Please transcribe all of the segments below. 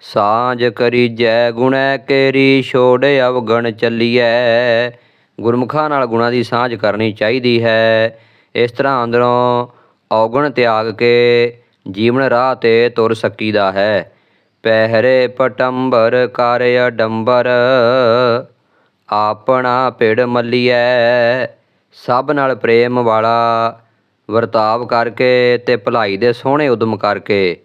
ਸਾਂਝ ਕਰੀ ਜੈ ਗੁਣੈ ਕੇਰੀ, ਛੋੜ ਅਵਗਣ ਚੱਲੀਐ। ਗੁਰਮੁਖਾਂ ਨਾਲ ਗੁਣਾਂ ਦੀ ਸਾਂਝ ਕਰਨੀ ਚਾਹੀਦੀ ਹੈ। ਇਸ ਤਰ੍ਹਾਂ ਅੰਦਰੋਂ ਔਗਣ ਤਿਆਗ ਕੇ ਜੀਵਨ ਰਾਹ ਤੇ ਤੁਰ ਸਕੀਦਾ ਹੈ। ਪਹਿਰੇ ਪਟੰਬਰ, ਕਰ ਅਡੰਬਰ, ਆਪਣਾ ਪਿੜ ਮੱਲੀਐ। ਸਭ ਨਾਲ ਪ੍ਰੇਮ ਵਾਲਾ ਵਰਤਾਵ ਕਰਕੇ ਤੇ ਭਲਾਈ ਦੇ ਸੋਹਣੇ ਉਦਮ ਕਰਕੇ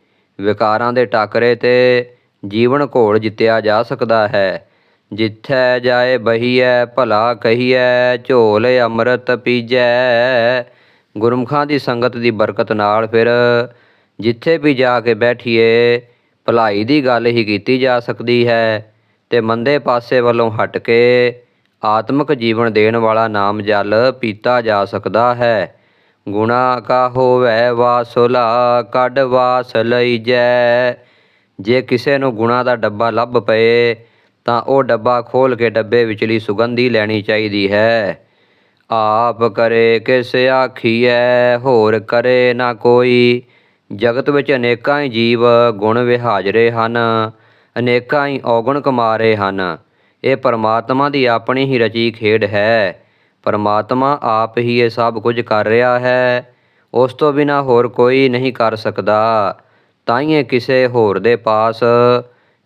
ਵਿਕਾਰਾਂ ਦੇ ਟਾਕਰੇ ਤੇ ਜੀਵਨ ਘੋਲ ਜਿੱਤਿਆ ਜਾ ਸਕਦਾ ਹੈ। ਜਿੱਥੈ ਜਾਏ ਬਹੀਐ, ਭਲਾ ਕਹੀਐ, ਝੋਲ ਅੰਮ੍ਰਿਤ ਪੀਜੈ। ਗੁਰਮੁਖਾਂ ਦੀ ਸੰਗਤ ਦੀ ਬਰਕਤ ਨਾਲ ਫਿਰ ਜਿੱਥੇ ਵੀ ਜਾ ਕੇ ਬੈਠੀਏ, ਭਲਾਈ ਦੀ ਗੱਲ ਹੀ ਕੀਤੀ ਜਾ ਸਕਦੀ ਹੈ। ਤੇ ਮੰਦੇ ਪਾਸੇ ਵੱਲੋਂ ਹਟ ਕੇ ਆਤਮਿਕ ਜੀਵਨ ਦੇਣ ਵਾਲਾ ਨਾਮ ਜਲ ਪੀਤਾ ਜਾ ਸਕਦਾ ਹੈ। ਗੁਣਾ ਕਾ ਹੋਵੇ, ਵਾਸੁਲਾ, ਕੱਢ ਵਾਸ ਲਈਜੈ। ਜੇ ਕਿਸੇ ਨੂੰ ਗੁਣਾ ਦਾ ਡੱਬਾ ਲੱਭ ਪਏ, ਤਾਂ ਉਹ ਡੱਬਾ ਖੋਲ ਕੇ ਡੱਬੇ ਵਿਚਲੀ ਸੁਗੰਧੀ ਲੈਣੀ ਚਾਹੀਦੀ ਹੈ। ਆਪ ਕਰੇ ਕਿਸ ਆਖੀਐ, ਹੋਰ ਕਰੇ ਨਾ ਕੋਈ। ਜਗਤ ਵਿੱਚ ਅਨੇਕਾਂ ਹੀ ਜੀਵ ਗੁਣ ਵਿਹਾਜਰੇ ਹਨ, ਅਨੇਕਾਂ ਹੀ ਔਗਣ ਕਮਾਰੇ ਹਨ। ਇਹ ਪਰਮਾਤਮਾ ਦੀ ਆਪਣੀ ਹੀ ਰਚੀ ਖੇਡ ਹੈ। ਪਰਮਾਤਮਾ ਆਪ ਹੀ ਇਹ ਸਭ ਕੁਝ ਕਰ ਰਿਹਾ ਹੈ। ਉਸ ਤੋਂ ਬਿਨਾ ਹੋਰ ਕੋਈ ਨਹੀਂ ਕਰ ਸਕਦਾ। ਤਾਈਏ ਕਿਸੇ ਹੋਰ ਦੇ ਪਾਸ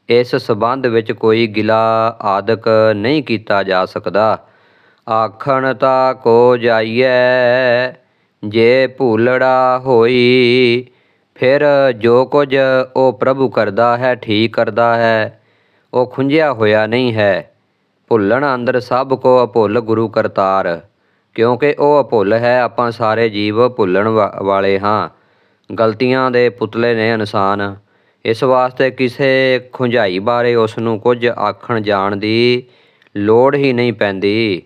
ਇਸ ਸਬੰਧ ਵਿੱਚ ਕੋਈ ਗਿਲਾ ਆਦਿਕ ਨਹੀਂ ਕੀਤਾ ਜਾ ਸਕਦਾ। ਆਖਣ ਤਾ ਕੋ ਜਾਈਐ, ਜੇ ਭੂਲੜਾ ਹੋਈ, ਫਿਰ ਜੋ ਕੁਝ ਉਹ ਪ੍ਰਭੂ ਕਰਦਾ ਹੈ, ਠੀਕ ਕਰਦਾ ਹੈ, ਉਹ ਖੁੰਝਿਆ ਹੋਇਆ ਨਹੀਂ ਹੈ। ਭੁੱਲਣ ਅੰਦਰ ਸਭ ਕੋ ਅਭੁੱਲ ਗੁਰੂ ਕਰਤਾਰ, ਕਿਉਂਕਿ ਉਹ ਅਭੁੱਲ ਹੈ, ਆਪਾਂ ਸਾਰੇ ਜੀਵ ਭੁੱਲਣ ਵਾ- ਵਾਲੇ ਹਾਂ। ਗਲਤੀਆਂ ਦੇ ਪੁਤਲੇ ਨੇ ਇਨਸਾਨ। ਇਸ ਵਾਸਤੇ ਕਿਸੇ ਖੁੰਝਾਈ ਬਾਰੇ ਉਸ ਨੂੰ ਕੁਝ ਆਖਣ ਜਾਣ ਦੀ ਲੋੜ ਹੀ ਨਹੀਂ ਪੈਂਦੀ।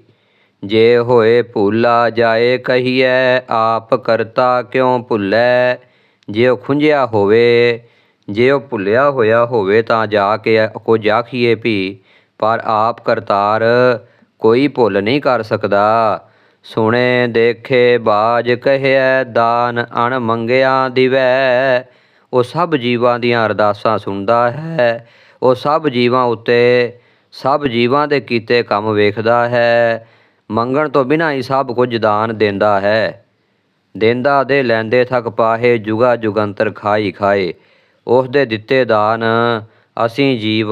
ਜੇ ਹੋਏ ਭੁੱਲਾ ਜਾਏ ਕਹੀਐ, ਆਪ ਕਰਤਾ ਕਿਉਂ ਭੁੱਲੈ? ਜੇ ਉਹ ਖੁੰਝਿਆ ਹੋਵੇ, ਜੇ ਉਹ ਭੁੱਲਿਆ ਹੋਇਆ ਹੋਵੇ ਤਾਂ ਜਾ ਕੇ ਕੁਝ ਆਖੀਏ ਵੀ ਪਰ ਆਪ ਕਰਤਾਰ ਕੋਈ ਭੁੱਲ ਨਹੀਂ ਕਰ ਸਕਦਾ। ਸੁਣੇ ਦੇਖੇ ਬਾਜ ਕਹਿਐ ਦਾਨ ਅਣ ਮੰਗਿਆ ਦਿਵੈ। ਉਹ ਸਭ ਜੀਵਾਂ ਦੀਆਂ ਅਰਦਾਸਾਂ ਸੁਣਦਾ ਹੈ। ਉਹ ਸਭ ਜੀਵਾਂ ਉੱਤੇ, ਸਭ ਜੀਵਾਂ ਦੇ ਕੀਤੇ ਕੰਮ ਵੇਖਦਾ ਹੈ। ਮੰਗਣ ਤੋਂ ਬਿਨਾਂ ਹੀ ਸਭ ਕੁਝ ਦਾਨ ਦਿੰਦਾ ਹੈ। ਦਿੰਦਾ ਦੇ ਲੈਂਦੇ ਥਕ ਪਾਹੇ, ਜੁਗਾ ਜੁਗੰਤਰ ਖਾਈ ਖਾਏ। ਉਸ ਦੇ ਦਿੱਤੇ ਦਾਨ ਅਸੀਂ ਜੀਵ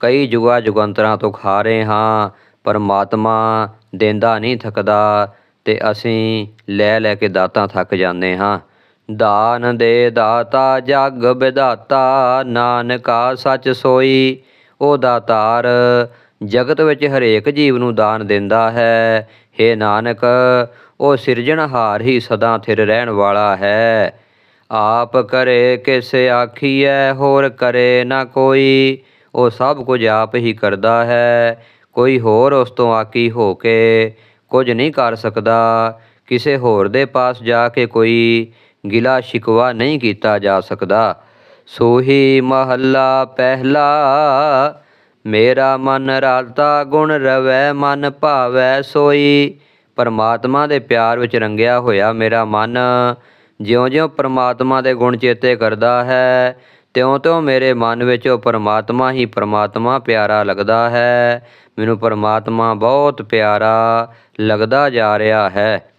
ਕਈ ਜੁਗਾ ਜੁਗੰਤਰਾਂ ਤੋਂ ਖਾ ਰਹੇ ਹਾਂ। ਪਰਮਾਤਮਾ ਦਿੰਦਾ ਨਹੀਂ ਥੱਕਦਾ ਤੇ ਅਸੀਂ ਲੈ ਲੈ ਕੇ ਦਾਤਾਂ ਥੱਕ ਜਾਂਦੇ ਹਾਂ। ਦਾਨ ਦੇ ਦਾਤਾ ਜਗ ਵਿਦਾਤਾ ਨਾਨਕਾ ਸੱਚ ਸੋਈ ਉਹ ਦਾਤਾਰ ਜਗਤ ਵਿੱਚ ਹਰੇਕ ਜੀਵ ਨੂੰ ਦਾਨ ਦਿੰਦਾ ਹੈ। हे ਨਾਨਕ, ਉਹ ਸਿਰਜਣਹਾਰ ਹੀ ਸਦਾ ਥਿਰ ਰਹਿਣ ਵਾਲਾ ਹੈ। ਆਪ ਕਰੇ ਕਿਸ ਆਖੀਐ, ਹੋਰ ਕਰੇ ਨਾ ਕੋਈ, ਉਹ ਸਭ ਕੁਝ ਆਪ ਹੀ ਕਰਦਾ ਹੈ। ਕੋਈ ਹੋਰ ਉਸ ਤੋਂ ਆਕੀ ਹੋ ਕੇ ਕੁਝ ਨਹੀਂ ਕਰ ਸਕਦਾ। ਕਿਸੇ ਹੋਰ ਦੇ ਪਾਸ ਜਾ ਕੇ ਕੋਈ ਗਿਲਾ ਸ਼ਿਕਵਾ ਨਹੀਂ ਕੀਤਾ ਜਾ ਸਕਦਾ। ਸੋਹੀ ਮਹੱਲਾ ਪਹਿਲਾ, ਮੇਰਾ ਮਨ ਰਾਤਾ ਗੁਣ ਰਵੈ, ਮਨ ਭਾਵੈ ਸੋਈ। ਪਰਮਾਤਮਾ ਦੇ ਪਿਆਰ ਵਿੱਚ ਰੰਗਿਆ ਹੋਇਆ ਮੇਰਾ ਮਨ ਜਿਉਂ-ਜਿਉਂ ਪਰਮਾਤਮਾ ਦੇ ਗੁਣ ਚੇਤੇ ਕਰਦਾ ਹੈ ਤਿਉਂ-ਤਿਉਂ ਮੇਰੇ ਮਨ ਵਿੱਚ ਉਹ ਪਰਮਾਤਮਾ ਹੀ ਪਰਮਾਤਮਾ ਪਿਆਰਾ ਲੱਗਦਾ ਹੈ। ਮੈਨੂੰ ਪਰਮਾਤਮਾ ਬਹੁਤ ਪਿਆਰਾ ਲੱਗਦਾ ਜਾ ਰਿਹਾ ਹੈ।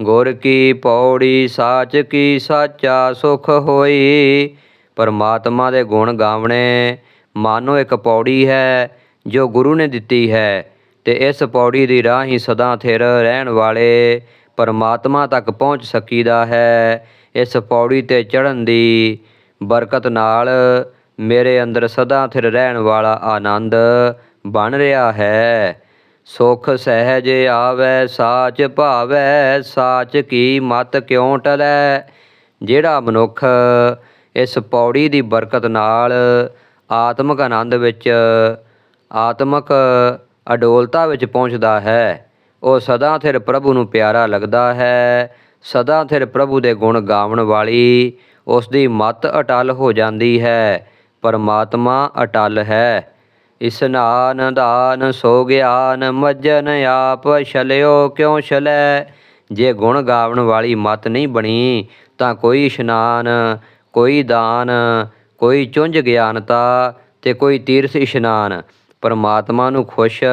ਗੁਰ ਕੀ ਪੌੜੀ, ਸਾਚ ਕੀ ਸਾਚਾ, ਸੁਖ ਹੋਈ। ਪਰਮਾਤਮਾ ਦੇ ਗੁਣ ਗਾਵਣੇ ਮਾਨੋ ਇੱਕ ਪੌੜੀ ਹੈ, ਜੋ ਗੁਰੂ ਨੇ ਦਿੱਤੀ ਹੈ। ਤੇ ਇਸ ਪੌੜੀ ਦੀ ਰਾਹ ਹੀ ਸਦਾ ਥਿਰ ਰਹਿਣ ਵਾਲੇ ਪਰਮਾਤਮਾ ਤੱਕ ਪਹੁੰਚ ਸਕੀਦਾ ਹੈ। ਇਸ ਪੌੜੀ ਤੇ ਚੜ੍ਹਨ ਦੀ ਬਰਕਤ ਨਾਲ ਮੇਰੇ ਅੰਦਰ ਸਦਾ ਥਿਰ ਰਹਿਣ ਵਾਲਾ ਆਨੰਦ ਬਣ ਰਿਹਾ ਹੈ। ਸੁਖ ਸਹਿਜ ਆਵੈ, ਸਾਚ ਭਾਵੈ, ਸਾਚ ਕੀ ਮਤ ਕਿਉ ਟਲੈ? ਜਿਹੜਾ ਮਨੁੱਖ ਇਸ ਪੌੜੀ ਦੀ ਬਰਕਤ ਨਾਲ ਆਤਮਿਕ ਆਨੰਦ ਵਿੱਚ ਆਤਮਿਕ ਅਡੋਲਤਾ ਵਿੱਚ ਪਹੁੰਚਦਾ ਹੈ, ਉਹ ਸਦਾ ਥਿਰ ਪ੍ਰਭੂ ਨੂੰ ਪਿਆਰਾ ਲੱਗਦਾ ਹੈ, ਸਦਾ ਥਿਰ ਪ੍ਰਭੂ ਦੇ ਗੁਣ ਗਾਵਣ ਵਾਲੀ ਉਸ ਦੀ ਮਤ ਅਟਲ ਹੋ ਜਾਂਦੀ ਹੈ। ਪਰਮਾਤਮਾ ਅਟਲ ਹੈ। ਇਸਨਾਨ ਦਾਨ ਸੋ ਗਿਆਨ ਮੱਜਨ ਆਪ ਛਲਿਓ ਕਿਉ ਛਲੈ? ਜੇ ਗੁਣ ਗਾਵਣ ਵਾਲੀ ਮਤ ਨਹੀਂ ਬਣੀ, ਤਾਂ ਕੋਈ ਇਸ਼ਨਾਨ, ਕੋਈ ਦਾਨ, ਕੋਈ ਚੁੰਝ ਗਿਆਨਤਾ ਤੇ ਕੋਈ ਤੀਰਥ ਇਸ਼ਨਾਨ ਪਰਮਾਤਮਾ ਨੂੰ ਖੁਸ਼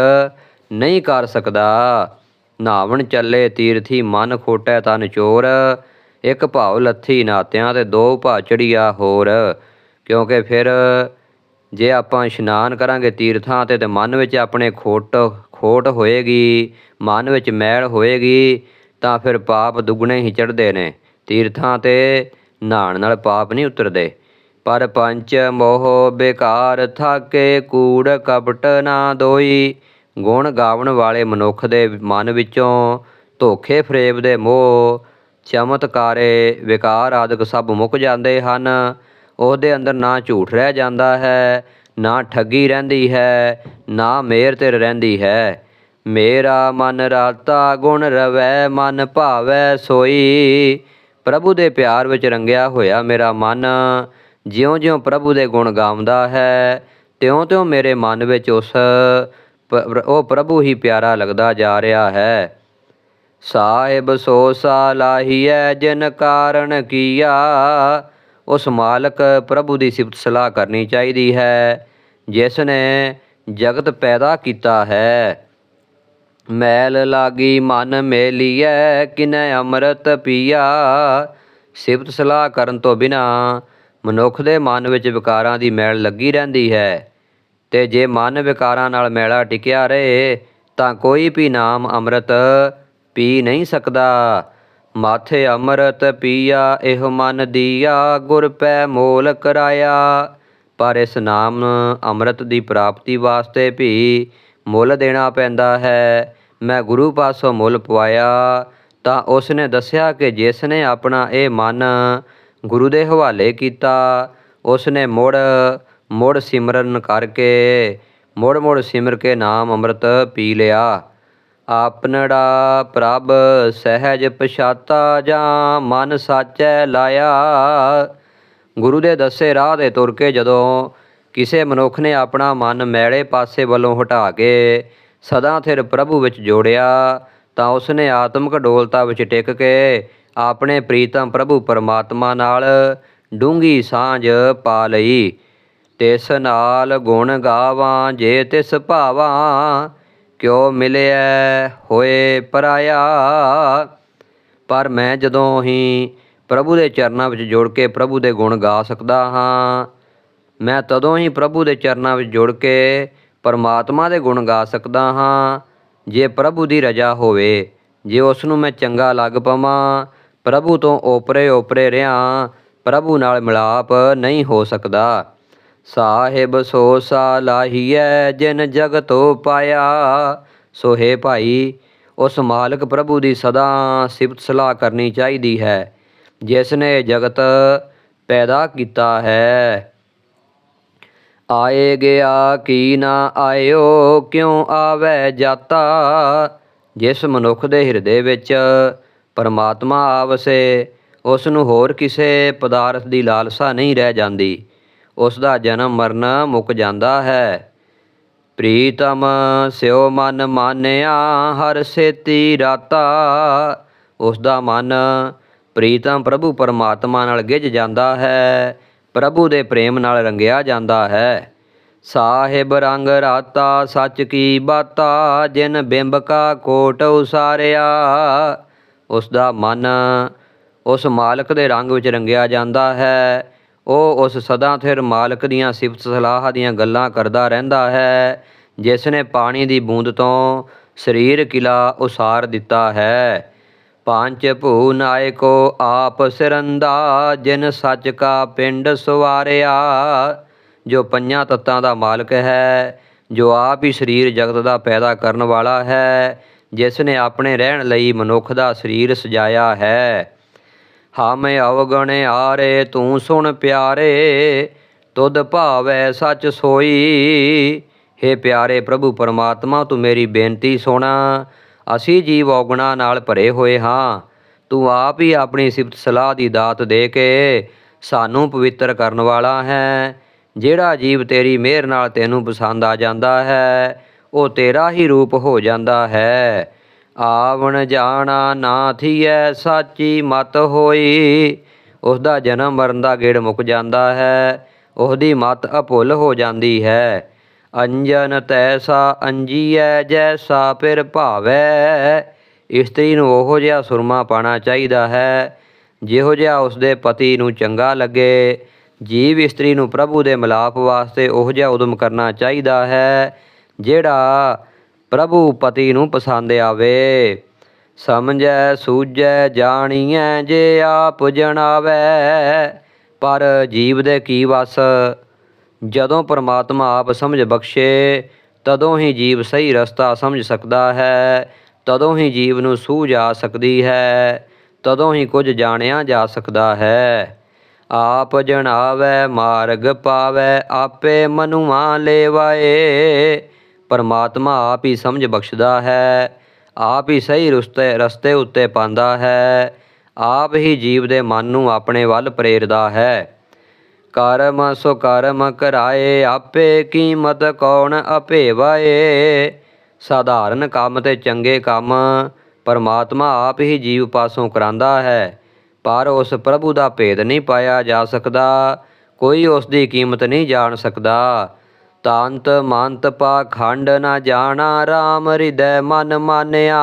ਨਹੀਂ ਕਰ ਸਕਦਾ। ਨਾਵਣ ਚੱਲੇ ਤੀਰਥੀ ਮਨ ਖੋਟੈ ਤਨ ਚੋਰ ਇੱਕ ਭਾਵ ਲੱਥੀ ਨਾਤਿਆਂ ਤੇ ਦੋ ਭਾਚੜੀਆ ਹੋਰ। ਕਿਉਂਕਿ ਫਿਰ ਜੇ ਆਪਾਂ ਇਸ਼ਨਾਨ ਕਰਾਂਗੇ ਤੀਰਥਾਂ ਤੇ ਤੇ ਮਨ ਵਿੱਚ ਆਪਣੇ ਖੋਟ ਖੋਟ ਹੋਏਗੀ, ਮਨ ਵਿੱਚ ਮੈਲ ਹੋਏਗੀ, ਤਾਂ ਫਿਰ ਪਾਪ ਦੁੱਗਣੇ ਹੀ ਚੜਦੇ ਨੇ। ਤੀਰਥਾਂ ਤੇ ਨਹਾਣ ਨਾਲ ਪਾਪ ਨਹੀਂ ਉਤਰਦੇ। ਪਰ ਪੰਚ ਮੋਹ ਬੇਕਾਰ ਥਾਕੇ, ਕੂੜ ਕਪਟ ਨਾ ਦੋਈ। ਗੁਣ ਗਾਵਣ ਵਾਲੇ ਮਨੁੱਖ ਦੇ ਮਨ ਵਿੱਚੋਂ ਧੋਖੇ ਫਰੇਬ ਦੇ ਮੋਹ। ਚਮਤਕਾਰੇ ਵਿਕਾਰ ਆਦਿਕ ਸਭ ਮੁੱਕ ਜਾਂਦੇ ਹਨ। ਉਹਦੇ ਅੰਦਰ ਨਾ ਝੂਠ ਰਹਿ ਜਾਂਦਾ ਹੈ, ਨਾ ਠੱਗੀ ਰਹਿੰਦੀ ਹੈ, ਨਾ ਮੇਰ ਤੇ ਰਹਿੰਦੀ ਹੈ। ਮੇਰਾ ਮਨ ਰਾਤਾ ਗੁਣ ਰਵੈ, ਮਨ ਭਾਵੈ ਸੋਈ। ਪ੍ਰਭੂ ਦੇ ਪਿਆਰ ਵਿੱਚ ਰੰਗਿਆ ਹੋਇਆ ਮੇਰਾ ਮਨ, ਜਿਉਂ-ਜਿਉਂ ਪ੍ਰਭੂ ਦੇ ਗੁਣ ਗਾਉਂਦਾ ਹੈ, ਤਿਉਂ-ਤਿਉਂ ਮੇਰੇ ਮਨ ਵਿੱਚ ਉਸ ਪ- ਉਹ ਪ੍ਰਭੂ ਹੀ ਪਿਆਰਾ ਲੱਗਦਾ ਜਾ ਰਿਹਾ ਹੈ। ਸਾਹਿਬ ਸੋ ਸਾਲਾਹੀਐ ਜਿਨ ਕਾਰਨ ਕੀਆ? ਉਸ ਮਾਲਕ ਪ੍ਰਭੂ ਦੀ ਸਿਫਤ ਸਲਾਹ ਕਰਨੀ ਚਾਹੀਦੀ ਹੈ ਜਿਸ ਨੇ ਜਗਤ ਪੈਦਾ ਕੀਤਾ ਹੈ। ਮੈਲ ਲਾਗੀ ਮਨ ਮੇਲੀਐ, ਕਿਨੈ ਅੰਮ੍ਰਿਤ ਪੀਆ? ਸਿਫਤ ਸਲਾਹ ਕਰਨ ਤੋਂ ਬਿਨਾ ਮਨੁੱਖ ਦੇ ਮਨ ਵਿੱਚ ਵਿਕਾਰਾਂ ਦੀ ਮੈਲ ਲੱਗੀ ਰਹਿੰਦੀ ਹੈ। ਤੇ ਜੇ ਮਨ ਵਿਕਾਰਾਂ ਨਾਲ ਮੈਲਾ ਟਿਕਿਆ ਰਹੇ, ਤਾਂ ਕੋਈ ਵੀ ਨਾਮ ਅੰਮ੍ਰਿਤ ਪੀ ਨਹੀਂ ਸਕਦਾ। ਮਾਥੇ ਅੰਮ੍ਰਿਤ ਪੀਆ, ਇਹ ਮਨ ਦੀਆ, ਗੁਰ ਪੈ ਮੋਲ ਕਰਾਇਆ। ਪਰ ਇਸ ਨਾਮ ਅੰਮ੍ਰਿਤ ਦੀ ਪ੍ਰਾਪਤੀ ਵਾਸਤੇ ਵੀ ਮੁੱਲ ਦੇਣਾ ਪੈਂਦਾ ਹੈ। ਮੈਂ ਗੁਰੂ ਪਾਸੋਂ ਮੁੱਲ ਪਵਾਇਆ ਤਾਂ ਉਸ ਨੇ ਦੱਸਿਆ ਕਿ ਜਿਸ ਨੇ ਆਪਣਾ ਇਹ ਮਨ ਗੁਰੂ ਦੇ ਹਵਾਲੇ ਕੀਤਾ ਉਸ ਨੇ ਮੁੜ ਮੁੜ ਸਿਮਰਨ ਕਰਕੇ, ਮੁੜ ਮੁੜ ਸਿਮਰ ਕੇ ਨਾਮ ਅੰਮ੍ਰਿਤ ਪੀ ਲਿਆ। ਆਪਨੜਾ ਪ੍ਰਭ ਸਹਿਜ ਪਛਾਤਾ ਜਾਂ ਮਨ ਸਾਚੈ ਲਾਇਆ। ਗੁਰੂ ਦੇ ਦੱਸੇ ਰਾਹ ਦੇ ਤੁਰ ਕੇ ਜਦੋਂ ਕਿਸੇ ਮਨੁੱਖ ਨੇ ਆਪਣਾ ਮਨ ਮੈਲੇ ਪਾਸੇ ਵੱਲੋਂ ਹਟਾ ਕੇ ਸਦਾ ਥਿਰ ਪ੍ਰਭੂ ਵਿੱਚ ਜੋੜਿਆ, ਤਾਂ ਉਸਨੇ ਆਤਮਿਕ ਡੋਲਤਾ ਵਿੱਚ ਟਿਕ ਕੇ ਆਪਣੇ ਪ੍ਰੀਤਮ ਪ੍ਰਭੂ ਪਰਮਾਤਮਾ ਨਾਲ ਡੂੰਗੀ ਸਾਂਝ ਪਾ ਲਈ। ਤਿਸ ਨਾਲ ਗੁਣ ਗਾਵਾਂ, ਜੇ ਤਿਸ ਭਾਵਾਂ ਕਿਉ ਮਿਲਿਆ ਹੋਏ ਪਰਾਇਆ? ਪਰ ਮੈਂ ਜਦੋਂ ਹੀ ਪ੍ਰਭੂ ਦੇ ਚਰਨਾਂ ਵਿੱਚ ਜੁੜ ਕੇ ਪ੍ਰਭੂ ਦੇ ਗੁਣ ਗਾ ਸਕਦਾ ਹਾਂ, ਮੈਂ ਤਦੋਂ ਹੀ ਪ੍ਰਭੂ ਦੇ ਚਰਨਾਂ ਵਿੱਚ ਜੁੜ ਕੇ ਪਰਮਾਤਮਾ ਦੇ ਗੁਣ ਗਾ ਸਕਦਾ ਹਾਂ। ਜੇ ਪ੍ਰਭੂ ਦੀ ਰਜਾ ਹੋਵੇ, ਜੇ ਉਸ ਨੂੰ ਮੈਂ ਚੰਗਾ ਲੱਗ ਪਵਾਂ, ਪ੍ਰਭੂ ਤੋਂ ਓਪਰੇ ਓਪਰੇ ਰਿਆਂ ਪ੍ਰਭੂ ਨਾਲ ਮਿਲਾਪ ਨਹੀਂ ਹੋ ਸਕਦਾ। ਸਾਹਿਬ ਸੋ ਸਾਲਾਹੀਐ ਜਿਨ ਜਗਤੋ ਪਾਇਆ। ਸੋ ਹੈ ਭਾਈ, ਉਸ ਮਾਲਕ ਪ੍ਰਭੂ ਦੀ ਸਦਾ ਸਿਫਤ ਸਲਾਹ ਕਰਨੀ ਚਾਹੀਦੀ ਹੈ, ਜਿਸ ਨੇ ਜਗਤ ਪੈਦਾ ਕੀਤਾ ਹੈ। ਆਏ ਗਿਆ ਕੀ ਨਾ ਆਇਓ, ਕਿਉ ਆਵੈ ਜਾਤਾ? ਜਿਸ ਮਨੁੱਖ ਦੇ ਹਿਰਦੇ ਵਿੱਚ ਪਰਮਾਤਮਾ ਆਵਸੇ, ਉਸ ਨੂੰ ਹੋਰ ਕਿਸੇ ਪਦਾਰਥ ਦੀ ਲਾਲਸਾ ਨਹੀਂ ਰਹਿ ਜਾਂਦੀ। ਉਸ ਦਾ ਜਨਮ ਮਰਨ ਮੁੱਕ ਜਾਂਦਾ ਹੈ। ਪ੍ਰੀਤਮ ਸਿਓ ਮਨ ਮਾਨਿਆ, ਹਰ ਸੇਤੀ ਰਾਤਾ। ਉਸ ਦਾ ਮਨ ਪ੍ਰੀਤਮ ਪ੍ਰਭੂ ਪਰਮਾਤਮਾ ਨਾਲ ਗਿੱਝ ਜਾਂਦਾ ਹੈ, ਪ੍ਰਭੂ ਦੇ ਪ੍ਰੇਮ ਨਾਲ ਰੰਗਿਆ ਜਾਂਦਾ ਹੈ। ਸਾਹਿਬ ਰੰਗ ਰਾਤਾ, ਸੱਚ ਕੀ ਬਾਤਾ, ਜਿਨ ਬਿੰਬ ਕਾ ਕੋਟ ਉਸਾਰਿਆ। ਉਸ ਦਾ ਮਨ ਉਸ ਮਾਲਕ ਦੇ ਰੰਗ ਵਿੱਚ ਰੰਗਿਆ ਜਾਂਦਾ ਹੈ। ਉਹ ਉਸ ਸਦਾ ਥਿਰ ਮਾਲਕ ਦੀਆਂ ਸਿਫਤ ਸਲਾਹ ਦੀਆਂ ਗੱਲਾਂ ਕਰਦਾ ਰਹਿੰਦਾ ਹੈ, ਜਿਸ ਨੇ ਪਾਣੀ ਦੀ ਬੂੰਦ ਤੋਂ ਸਰੀਰ ਕਿਲਾ ਉਸਾਰ ਦਿੱਤਾ ਹੈ। ਪੰਜ ਭੂ ਨਾਇਕੋ ਆਪ ਸਿਰੰਦਾ, ਜਿਨ ਸੱਚ ਕਾ ਪਿੰਡ ਸਵਾਰਿਆ। ਜੋ ਪੰਜਾਂ ਤੱਤਾਂ ਦਾ ਮਾਲਕ ਹੈ, ਜੋ ਆਪ ਹੀ ਸਰੀਰ ਜਗਤ ਦਾ ਪੈਦਾ ਕਰਨ ਵਾਲਾ ਹੈ, ਜਿਸ ਨੇ ਆਪਣੇ ਰਹਿਣ ਲਈ ਮਨੁੱਖ ਦਾ ਸਰੀਰ ਸਜਾਇਆ ਹੈ। ਹਮ ਅਵਗਣ ਆਰੇ ਤੂੰ ਸੁਣ ਪਿਆਰੇ, ਤੁਧ ਭਾਵੈ ਸੱਚ ਸੋਈ। ਹੇ ਪਿਆਰੇ ਪ੍ਰਭੂ ਪਰਮਾਤਮਾ, ਤੂੰ ਮੇਰੀ ਬੇਨਤੀ ਸੁਣ। ਅਸੀਂ ਜੀਵ ਔਗਣਾ ਨਾਲ ਭਰੇ ਹੋਏ ਹਾਂ। ਤੂੰ ਆਪ ਹੀ ਆਪਣੀ ਸਿਫਤ ਸਲਾਹ ਦੀ ਦਾਤ ਦੇ ਕੇ ਸਾਨੂੰ ਪਵਿੱਤਰ ਕਰਨ ਵਾਲਾ ਹੈ। ਜਿਹੜਾ ਜੀਵ ਤੇਰੀ ਮਿਹਰ ਨਾਲ ਤੈਨੂੰ ਪਸੰਦ ਆ ਜਾਂਦਾ ਹੈ, ਉਹ ਤੇਰਾ ਹੀ ਰੂਪ ਹੋ ਜਾਂਦਾ ਹੈ। ਆਵਣ ਜਾਣਾ ਨਾ ਥੀਐ, ਸਾਚੀ ਮਤ ਹੋਈ। ਉਸ ਦਾ ਜਨਮ ਮਰਨ ਦਾ ਗੇੜ ਮੁੱਕ ਜਾਂਦਾ ਹੈ, ਉਹਦੀ ਮਤ ਅਭੁੱਲ ਹੋ ਜਾਂਦੀ ਹੈ। ਅੰਜਨ ਤੈਸਾ ਅੰਜੀਐ, ਜੈਸਾ ਪਿਰ ਭਾਵੈ। ਇਸਤਰੀ ਨੂੰ ਉਹੋ ਜਿਹਾ ਸੁਰਮਾ ਪਾਣਾ ਚਾਹੀਦਾ ਹੈ, ਜਿਹੋ ਜਿਹਾ ਉਸਦੇ ਪਤੀ ਨੂੰ ਚੰਗਾ ਲੱਗੇ। ਜੀਵ ਇਸਤਰੀ ਨੂੰ ਪ੍ਰਭੂ ਦੇ ਮਿਲਾਪ ਵਾਸਤੇ ਉਹੋ ਜਿਹਾ ਉਦਮ ਕਰਨਾ ਚਾਹੀਦਾ ਹੈ, ਜਿਹੜਾ ਪ੍ਰਭੂ ਪਤੀ ਨੂੰ ਪਸੰਦ ਆਵੇ। ਸਮਝੈ, ਸੂਝੈ, ਜਾਣੀਐ, ਜੇ ਆਪ ਜਣਾਵੈ ਪਰ ਜੀਵ ਦੇ ਕੀ ਵਸ? ਜਦੋਂ ਪਰਮਾਤਮਾ ਆਪ ਸਮਝ ਬਖਸ਼ੇ, ਤਦੋਂ ਹੀ ਜੀਵ ਸਹੀ ਰਸਤਾ ਸਮਝ ਸਕਦਾ ਹੈ। ਤਦੋਂ ਹੀ ਜੀਵ ਨੂੰ ਸੂਝ ਆ ਸਕਦੀ ਹੈ। ਤਦੋਂ ਹੀ ਕੁਝ ਜਾਣਿਆ ਜਾ ਸਕਦਾ ਹੈ। ਆਪ ਜਣਾਵੈ ਮਾਰਗ ਪਾਵੈ, ਆਪੇ ਮਨੁਆ ਲੇਵਾਏ। ਪਰਮਾਤਮਾ ਆਪ ਹੀ ਸਮਝ ਬਖਸ਼ਦਾ ਹੈ, ਆਪ ਹੀ ਸਹੀ ਰਸਤੇ ਰਸਤੇ ਉੱਤੇ ਪਾਉਂਦਾ ਹੈ, ਆਪ ਹੀ ਜੀਵ ਦੇ ਮਨ ਨੂੰ ਆਪਣੇ ਵੱਲ ਪ੍ਰੇਰਦਾ ਹੈ। ਕਰਮ ਸੋ ਕਰਮ ਕਰਾਏ, ਆਪੇ ਕੀਮਤ ਕੌਣ ਅਪੇਵਾਏ ਸਾਧਾਰਨ ਕੰਮ ਤੇ ਚੰਗੇ ਕੰਮ ਪਰਮਾਤਮਾ ਆਪ ਹੀ ਜੀਵ ਪਾਸੋਂ ਕਰਾਂਦਾ ਹੈ, ਪਰ ਉਸ ਪ੍ਰਭੂ ਦਾ ਭੇਦ ਨਹੀਂ ਪਾਇਆ ਜਾ ਸਕਦਾ, ਕੋਈ ਉਸ ਦੀ ਕੀਮਤ ਨਹੀਂ ਜਾਣ ਸਕਦਾ। ਤਾਂਤ ਮੰਤ ਪਾਖੰਡ ਨਾ ਜਾਣਾ RAM ਹਿਰਦੈ ਮਨ ਮਾਨਿਆ।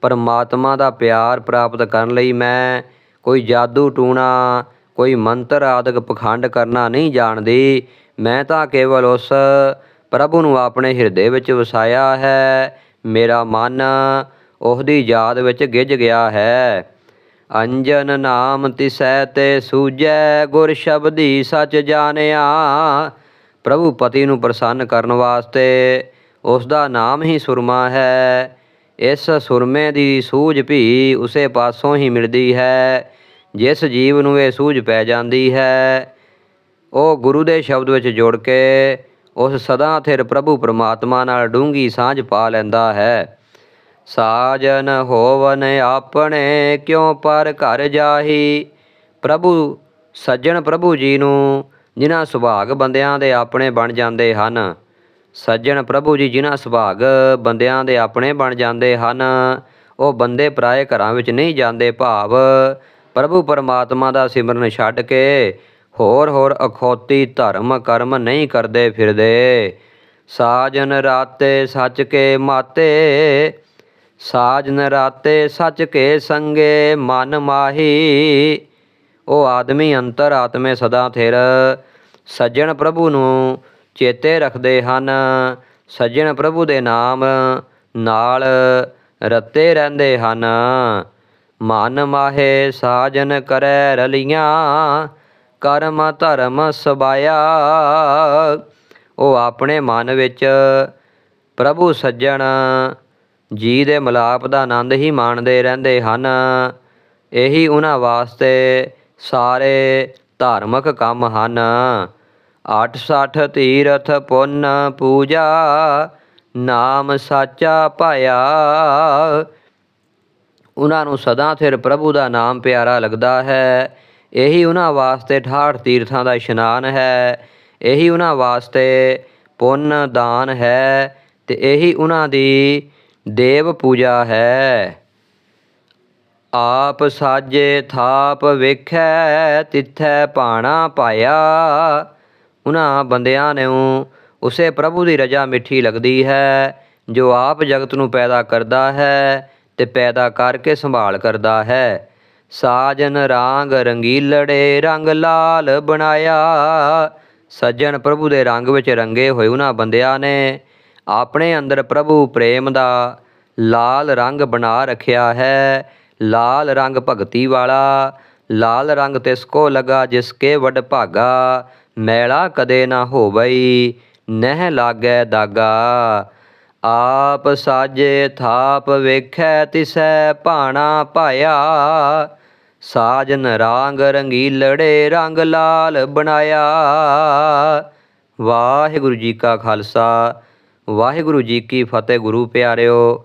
ਪਰਮਾਤਮਾ ਦਾ ਪਿਆਰ ਪ੍ਰਾਪਤ ਕਰਨ ਲਈ ਮੈਂ ਕੋਈ ਜਾਦੂ ਟੂਣਾ, ਕੋਈ ਮੰਤਰ ਆਦਿਕ ਪਖੰਡ ਕਰਨਾ ਨਹੀਂ ਜਾਣਦੀ। ਮੈਂ ਤਾਂ ਕੇਵਲ ਉਸ ਪ੍ਰਭੂ ਨੂੰ ਆਪਣੇ ਹਿਰਦੇ ਵਿੱਚ ਵਸਾਇਆ ਹੈ। ਮੇਰਾ ਮਨ ਉਹਦੀ ਯਾਦ ਵਿੱਚ ਗਿੱਜ ਗਿਆ ਹੈ। ਅੰਜਨ ਨਾਮ ਤਿਸੈ ਤੇ ਸੂਜੈ ਗੁਰ ਸ਼ਬਦੀ ਸਚ ਜਾਣਿਆ। ਪ੍ਰਭੂ ਪਤੀ ਨੂੰ ਪ੍ਰਸੰਨ ਕਰਨ ਵਾਸਤੇ ਉਸ ਦਾ ਨਾਮ ਹੀ ਸੁਰਮਾ ਹੈ। ਇਸ ਸੁਰਮੇ ਦੀ ਸੂਝ ਵੀ ਉਸੇ ਪਾਸੋਂ ਹੀ ਮਿਲਦੀ ਹੈ। ਜਿਸ ਜੀਵ ਨੂੰ ਇਹ ਸੂਝ ਪੈ ਜਾਂਦੀ ਹੈ, ਉਹ ਗੁਰੂ ਦੇ ਸ਼ਬਦ ਵਿੱਚ ਜੁੜ ਕੇ ਉਸ ਸਦਾ ਥਿਰ ਪ੍ਰਭੂ ਪਰਮਾਤਮਾ ਨਾਲ ਡੂੰਗੀ ਸਾਂਝ ਪਾ ਲੈਂਦਾ ਹੈ। ਸਾਜਨ ਹੋਵਨ ਆਪਣੇ ਕਿਉ ਪਰ ਘਰ ਜਾਹੀ? ਪ੍ਰਭੂ, ਸੱਜਣ ਪ੍ਰਭੂ ਜੀ ਨੂੰ ਜਿਨ੍ਹਾਂ ਸੁਭਾਗ ਬੰਦਿਆਂ ਦੇ ਆਪਣੇ ਬਣ ਜਾਂਦੇ ਹਨ। ਸੱਜਣ ਪ੍ਰਭੂ ਜੀ ਜਿਨ੍ਹਾਂ ਸੁਭਾਗ ਬੰਦਿਆਂ ਦੇ ਆਪਣੇ ਬਣ ਜਾਂਦੇ ਹਨ, ਉਹ ਬੰਦੇ ਪਰਾਏ ਘਰਾਂ ਵਿੱਚ ਨਹੀਂ ਜਾਂਦੇ ਭਾਵ। ਪ੍ਰਭੂ ਪਰਮਾਤਮਾ ਦਾ ਸਿਮਰਨ ਛੱਡ ਕੇ ਹੋਰ ਹੋਰ ਅਖੌਤੀ ਧਰਮ ਕਰਮ ਨਹੀਂ ਕਰਦੇ ਫਿਰਦੇ। ਸਾਜਨ ਰਾਤੇ ਸੱਚ ਕੇ ਮਾਤੇ, ਸਾਜਨ ਰਾਤੇ ਸੱਚ ਕੇ ਸੰਗੇ ਮਨ ਮਾਹੀ। ਉਹ ਆਦਮੀ ਅੰਤਰ ਆਤਮੇ ਸਦਾ ਥਿਰ। ਸੱਜਣ ਪ੍ਰਭੂ ਨੂੰ ਚੇਤੇ ਰੱਖਦੇ ਹਨ। ਸੱਜਣ ਪ੍ਰਭੂ ਦੇ ਨਾਮ ਨਾਲ ਰਤੇ ਰਹਿੰਦੇ ਹਨ। ਮਨ ਮਾਹੇ ਸਾਜਨ ਕਰੈ ਰਲੀਆਂ, ਕਰਮ ਧਰਮ ਸਬਾਇਆ। ਉਹ ਆਪਣੇ ਮਨ ਵਿੱਚ ਪ੍ਰਭੂ ਸੱਜਣ, ਜੀ ਦੇ ਮਿਲਾਪ ਦਾ ਆਨੰਦ ਹੀ ਮਾਣਦੇ ਰਹਿੰਦੇ ਹਨ। ਇਹੀ ਉਹਨਾਂ ਵਾਸਤੇ ਸਾਰੇ ਧਾਰਮਿਕ ਕੰਮ ਹਨ। 860 ਤੀਰਥ ਪੁੰਨ ਪੂਜਾ, ਨਾਮ ਸਾਚਾ ਭਾਇਆ। ਉਹਨਾਂ ਨੂੰ ਸਦਾ ਸਿਰ ਪ੍ਰਭੂ ਦਾ ਨਾਮ ਪਿਆਰਾ ਲੱਗਦਾ ਹੈ। ਇਹੀ ਉਹਨਾਂ ਵਾਸਤੇ ਠਾਠ ਤੀਰਥਾਂ ਦਾ ਇਸ਼ਨਾਨ ਹੈ। ਇਹੀ ਉਹਨਾਂ ਵਾਸਤੇ ਪੁੰਨ ਦਾਨ ਹੈ ਤੇ ਇਹੀ ਉਹਨਾਂ ਦੀ ਦੇਵ ਪੂਜਾ ਹੈ। ਆਪ ਸਾਜੇ ਥਾਪ ਵੇਖੈ, ਤਿੱਥੈ ਪਾਣਾ ਪਾਇਆ। ਉਹਨਾਂ ਬੰਦਿਆਂ ਨੂੰ ਉਸੇ ਪ੍ਰਭੂ ਦੀ ਰਜਾ ਮਿੱਠੀ ਲੱਗਦੀ ਹੈ, ਜੋ ਆਪ ਜਗਤ ਨੂੰ ਪੈਦਾ ਕਰਦਾ ਹੈ ਤੇ ਪੈਦਾ ਕਰਕੇ ਸੰਭਾਲ ਕਰਦਾ ਹੈ। ਸਾਜਨ ਰਾਂਗ ਰੰਗੀਲੜੇ ਰੰਗ ਲਾਲ ਬਣਾਇਆ। ਸੱਜਣ ਪ੍ਰਭੂ ਦੇ ਰੰਗ ਵਿੱਚ ਰੰਗੇ ਹੋਏ ਉਹਨਾਂ ਬੰਦਿਆਂ ਨੇ ਆਪਣੇ ਅੰਦਰ ਪ੍ਰਭੂ ਪ੍ਰੇਮ ਦਾ ਲਾਲ ਰੰਗ ਬਣਾ ਰੱਖਿਆ ਹੈ। ਲਾਲ ਰੰਗ ਭਗਤੀ ਵਾਲਾ, ਲਾਲ ਰੰਗ ਤਿਸ ਕੋ ਲਗਾ ਜਿਸ ਕੇ ਵਡ ਭਾਗਾ, ਮੈਲਾ ਕਦੇ ਨਾ ਹੋਵਈ, ਨਹਿ ਲਾਗੈ ਦਾਗਾ। ਆਪ ਸਾਜੇ ਥਾਪ ਵੇਖੈ ਤਿਸੈ ਭਾਣਾ ਪਾਇਆ ਸਾਜਨ ਰਾਂਗ ਰੰਗੀਲੜੇ ਰੰਗ ਲਾਲ ਬਣਾਇਆ। ਵਾਹਿਗੁਰੂ ਜੀ ਕਾ ਖਾਲਸਾ, ਵਾਹਿਗੁਰੂ ਜੀ ਕੀ ਫਤਿਹ ਗੁਰੂ ਪਿਆਰਿਓ।